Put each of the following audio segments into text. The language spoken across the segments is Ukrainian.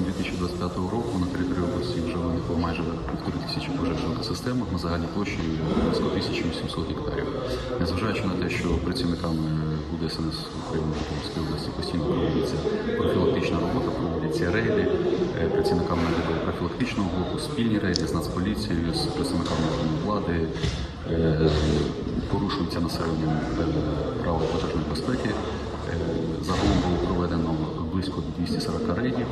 протягом 2025 року на території області вже виникло майже півтори тисячі пожеж в екосистемах на загальній площі близько 1800 гектарів. Незважаючи на те, що працівниками УДСНС України Полтавській області постійно проводиться профілактична робота, проводяться рейди, е, працівниками профілактичного блоку, спільні рейди з Нацполіцією, з представниками влади, е, порушується населенням е, правил пожежної безпеки. Е, Загалом було близько 240 рейдів,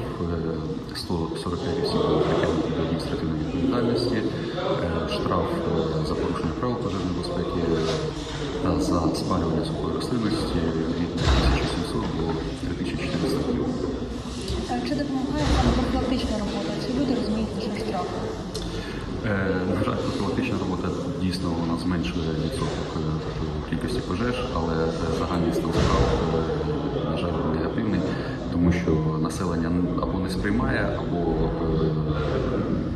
е, 145 осіб було притягнуті до адміністративної відповідальності, е, штраф е, за порушення правил пожежної безпеки та за спалювання сухої рослинності від 1700 до 3400 гривень. Е, Чи допомагає саме профілактична робота? Чи люди розуміють лише штрафи? Е, На жаль, профілактична робота дійсно вона зменшує відсоток е, кількості пожеж, але е, загальний стан справ, що населення або не сприймає, або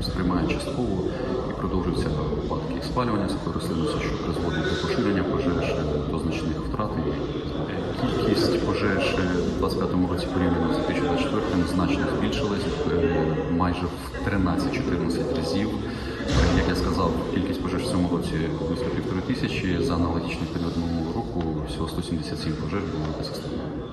е, сприймає частково і продовжуються випадки спалювання сухої рослинності, що призводить до поширення пожеж, до значних втрат. Кількість пожеж у 2025 році порівняно з 2024 значно збільшилась е, майже в 13-14 разів. Як я сказав, кількість пожеж в цьому році близько півтори тисячі. За аналогічний період минулого року всього 177 пожеж було екосистемі.